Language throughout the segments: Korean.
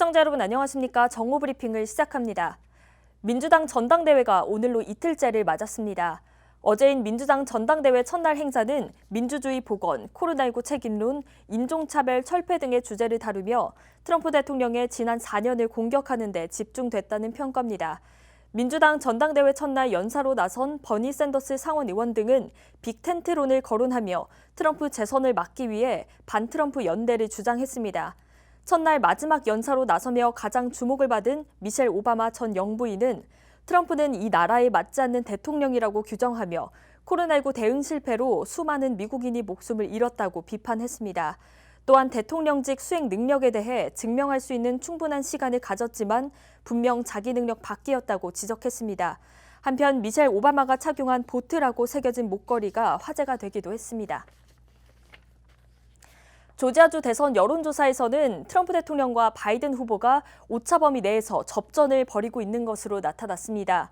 시청자 여러분 안녕하십니까? 정오 브리핑을 시작합니다. 민주당 전당대회가 오늘로 이틀째를 맞았습니다. 어제인 민주당 전당대회 첫날 행사는 민주주의 복원, 코로나19 책임론, 인종차별 철폐 등의 주제를 다루며 트럼프 대통령의 지난 4년을 공격하는 데 집중됐다는 평가입니다. 민주당 전당대회 첫날 연사로 나선 버니 샌더스 상원 의원 등은 빅텐트론을 거론하며 트럼프 재선을 막기 위해 반트럼프 연대를 주장했습니다. 첫날 마지막 연사로 나서며 가장 주목을 받은 미셸 오바마 전 영부인은 트럼프는 이 나라에 맞지 않는 대통령이라고 규정하며 코로나19 대응 실패로 수많은 미국인이 목숨을 잃었다고 비판했습니다. 또한 대통령직 수행 능력에 대해 증명할 수 있는 충분한 시간을 가졌지만 분명 자기 능력 밖이었다고 지적했습니다. 한편 미셸 오바마가 착용한 보트라고 새겨진 목걸이가 화제가 되기도 했습니다. 조지아주 대선 여론조사에서는 트럼프 대통령과 바이든 후보가 오차범위 내에서 접전을 벌이고 있는 것으로 나타났습니다.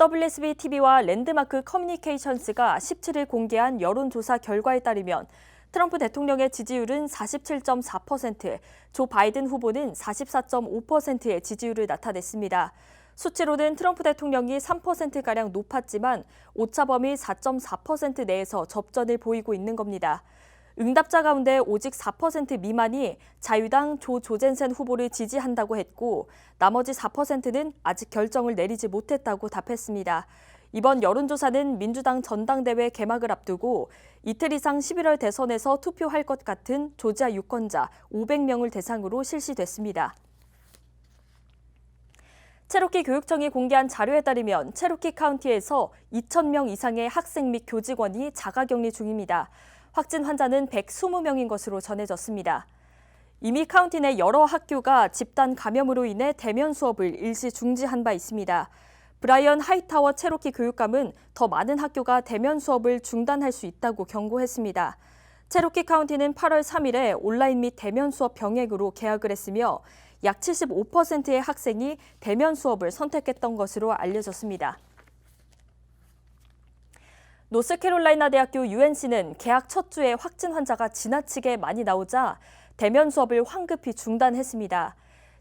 WSB TV와 랜드마크 커뮤니케이션스가 17일 공개한 여론조사 결과에 따르면 트럼프 대통령의 지지율은 47.4%, 조 바이든 후보는 44.5%의 지지율을 나타냈습니다. 수치로는 트럼프 대통령이 3%가량 높았지만 오차범위 4.4% 내에서 접전을 보이고 있는 겁니다. 응답자 가운데 오직 4% 미만이 자유당 조 조젠센 후보를 지지한다고 했고 나머지 4%는 아직 결정을 내리지 못했다고 답했습니다. 이번 여론조사는 민주당 전당대회 개막을 앞두고 이틀 이상 11월 대선에서 투표할 것 같은 조지아 유권자 500명을 대상으로 실시됐습니다. 체로키 교육청이 공개한 자료에 따르면 체로키 카운티에서 2,000명 이상의 학생 및 교직원이 자가격리 중입니다. 확진 환자는 120명인 것으로 전해졌습니다. 이미 카운티 내 여러 학교가 집단 감염으로 인해 대면 수업을 일시 중지한 바 있습니다. 브라이언 하이타워 체로키 교육감은 더 많은 학교가 대면 수업을 중단할 수 있다고 경고했습니다. 체로키 카운티는 8월 3일에 온라인 및 대면 수업 병행으로 계약을 했으며 약 75%의 학생이 대면 수업을 선택했던 것으로 알려졌습니다. 노스캐롤라이나 대학교 UNC는 개학 첫 주에 확진 환자가 지나치게 많이 나오자 대면 수업을 황급히 중단했습니다.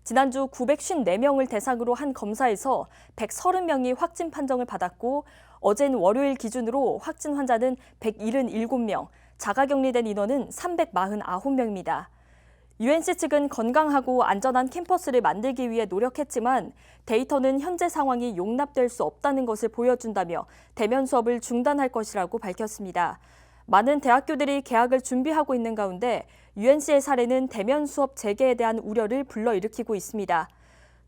지난주 954명을 대상으로 한 검사에서 130명이 확진 판정을 받았고 어젠 월요일 기준으로 확진 환자는 177명, 자가격리된 인원은 349명입니다. UNC 측은 건강하고 안전한 캠퍼스를 만들기 위해 노력했지만 데이터는 현재 상황이 용납될 수 없다는 것을 보여준다며 대면 수업을 중단할 것이라고 밝혔습니다. 많은 대학교들이 개학을 준비하고 있는 가운데 UNC의 사례는 대면 수업 재개에 대한 우려를 불러일으키고 있습니다.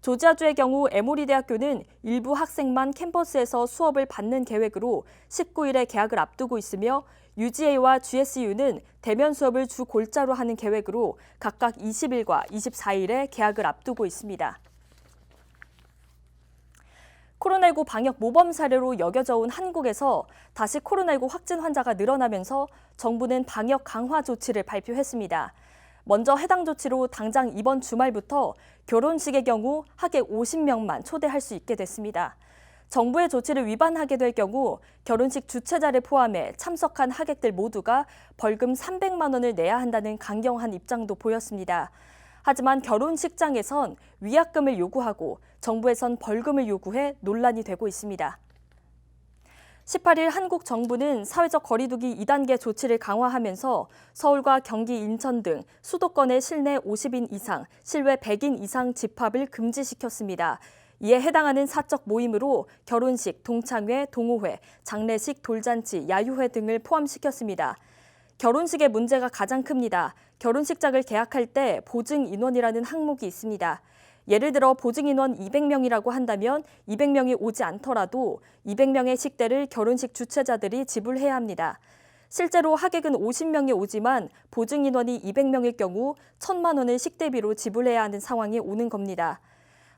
조지아주의 경우 에모리 대학교는 일부 학생만 캠퍼스에서 수업을 받는 계획으로 19일에 개학을 앞두고 있으며 UGA와 GSU는 대면 수업을 주 골자로 하는 계획으로 각각 20일과 24일에 개학을 앞두고 있습니다. 코로나19 방역 모범 사례로 여겨져 온 한국에서 다시 코로나19 확진 환자가 늘어나면서 정부는 방역 강화 조치를 발표했습니다. 먼저 해당 조치로 당장 이번 주말부터 결혼식의 경우 하객 50명만 초대할 수 있게 됐습니다. 정부의 조치를 위반하게 될 경우 결혼식 주최자를 포함해 참석한 하객들 모두가 벌금 300만 원을 내야 한다는 강경한 입장도 보였습니다. 하지만 결혼식장에선 위약금을 요구하고 정부에선 벌금을 요구해 논란이 되고 있습니다. 18일 한국 정부는 사회적 거리두기 2단계 조치를 강화하면서 서울과 경기, 인천 등 수도권의 실내 50인 이상, 실외 100인 이상 집합을 금지시켰습니다. 이에 해당하는 사적 모임으로 결혼식, 동창회, 동호회, 장례식, 돌잔치, 야유회 등을 포함시켰습니다. 결혼식의 문제가 가장 큽니다. 결혼식장을 계약할 때 보증 인원이라는 항목이 있습니다. 예를 들어 보증 인원 200명이라고 한다면 200명이 오지 않더라도 200명의 식대를 결혼식 주최자들이 지불해야 합니다. 실제로 하객은 50명이 오지만 보증 인원이 200명일 경우 1천만 원을 식대비로 지불해야 하는 상황이 오는 겁니다.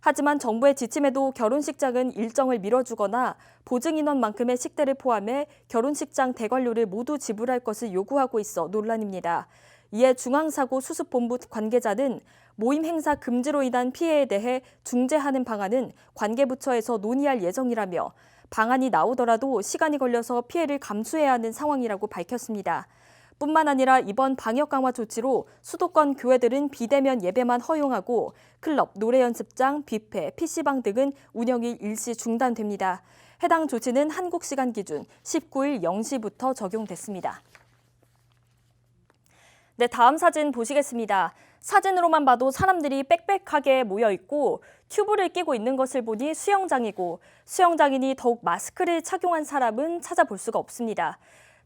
하지만 정부의 지침에도 결혼식장은 일정을 미뤄주거나 보증 인원만큼의 식대를 포함해 결혼식장 대관료를 모두 지불할 것을 요구하고 있어 논란입니다. 이에 중앙사고 수습본부 관계자는 모임 행사 금지로 인한 피해에 대해 중재하는 방안은 관계부처에서 논의할 예정이라며 방안이 나오더라도 시간이 걸려서 피해를 감수해야 하는 상황이라고 밝혔습니다. 뿐만 아니라 이번 방역 강화 조치로 수도권 교회들은 비대면 예배만 허용하고 클럽, 노래 연습장, 뷔페, PC방 등은 운영이 일시 중단됩니다. 해당 조치는 한국 시간 기준 19일 0시부터 적용됐습니다. 네, 다음 사진 보시겠습니다. 사진으로만 봐도 사람들이 빽빽하게 모여 있고 튜브를 끼고 있는 것을 보니 수영장이고 수영장이니 더욱 마스크를 착용한 사람은 찾아볼 수가 없습니다.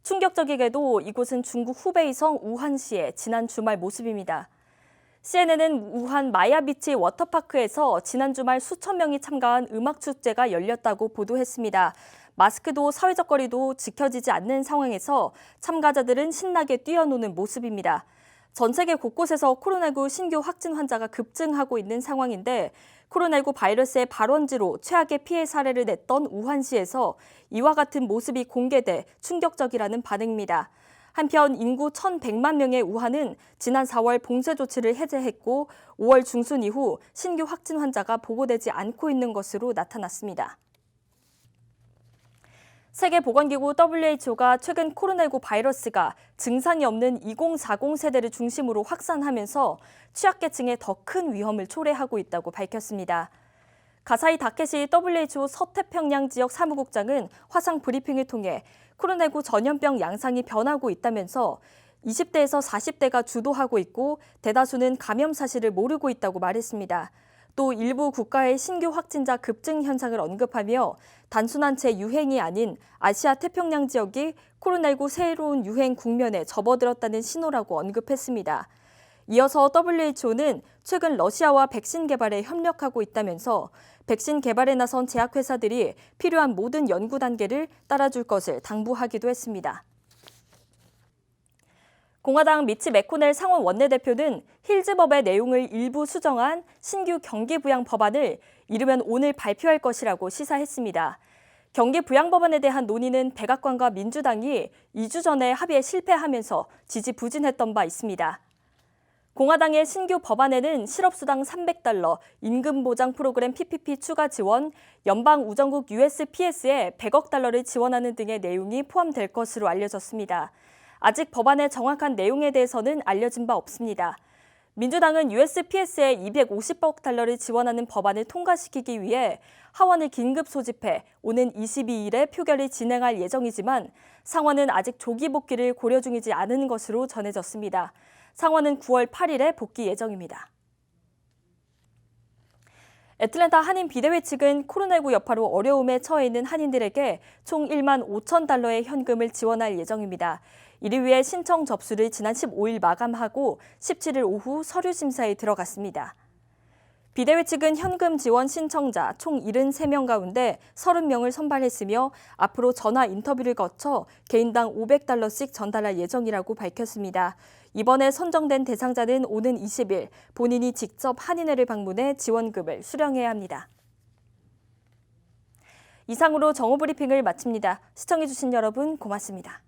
충격적이게도 이곳은 중국 후베이성 우한시의 지난 주말 모습입니다. CNN은 우한 마야비치 워터파크에서 지난 주말 수천 명이 참가한 음악 축제가 열렸다고 보도했습니다. 마스크도 사회적 거리도 지켜지지 않는 상황에서 참가자들은 신나게 뛰어노는 모습입니다. 전 세계 곳곳에서 코로나19 신규 확진 환자가 급증하고 있는 상황인데 코로나19 바이러스의 발원지로 최악의 피해 사례를 냈던 우한시에서 이와 같은 모습이 공개돼 충격적이라는 반응입니다. 한편 인구 1,100만 명의 우한은 지난 4월 봉쇄 조치를 해제했고 5월 중순 이후 신규 확진 환자가 보고되지 않고 있는 것으로 나타났습니다. 세계보건기구 WHO가 최근 코로나19 바이러스가 증상이 없는 2040 세대를 중심으로 확산하면서 취약계층에 더 큰 위험을 초래하고 있다고 밝혔습니다. 가사이 다케시 WHO 서태평양 지역 사무국장은 화상 브리핑을 통해 코로나19 전염병 양상이 변하고 있다면서 20대에서 40대가 주도하고 있고 대다수는 감염 사실을 모르고 있다고 말했습니다. 또 일부 국가의 신규 확진자 급증 현상을 언급하며 단순한 재유행이 아닌 아시아 태평양 지역이 코로나19 새로운 유행 국면에 접어들었다는 신호라고 언급했습니다. 이어서 WHO는 최근 러시아와 백신 개발에 협력하고 있다면서 백신 개발에 나선 제약회사들이 필요한 모든 연구 단계를 따라줄 것을 당부하기도 했습니다. 공화당 미치 메코넬 상원 원내대표는 힐즈법의 내용을 일부 수정한 신규 경기부양 법안을 이르면 오늘 발표할 것이라고 시사했습니다. 경기부양법안에 대한 논의는 백악관과 민주당이 2주 전에 합의에 실패하면서 지지 부진했던 바 있습니다. 공화당의 신규 법안에는 실업수당 300달러, 임금보장 프로그램 PPP 추가 지원, 연방 우정국 USPS에 100억 달러를 지원하는 등의 내용이 포함될 것으로 알려졌습니다. 아직 법안의 정확한 내용에 대해서는 알려진 바 없습니다. 민주당은 USPS에 250억 달러를 지원하는 법안을 통과시키기 위해 하원을 긴급 소집해 오는 22일에 표결을 진행할 예정이지만 상원은 아직 조기 복귀를 고려 중이지 않은 것으로 전해졌습니다. 상원은 9월 8일에 복귀 예정입니다. 애틀랜타 한인 비대회 측은 코로나19 여파로 어려움에 처해 있는 한인들에게 총 1만 5천 달러의 현금을 지원할 예정입니다. 이를 위해 신청 접수를 지난 15일 마감하고 17일 오후 서류 심사에 들어갔습니다. 비대회 측은 현금 지원 신청자 총 73명 가운데 30명을 선발했으며 앞으로 전화 인터뷰를 거쳐 개인당 500달러씩 전달할 예정이라고 밝혔습니다. 이번에 선정된 대상자는 오는 20일 본인이 직접 한인회를 방문해 지원금을 수령해야 합니다. 이상으로 정오 브리핑을 마칩니다. 시청해주신 여러분 고맙습니다.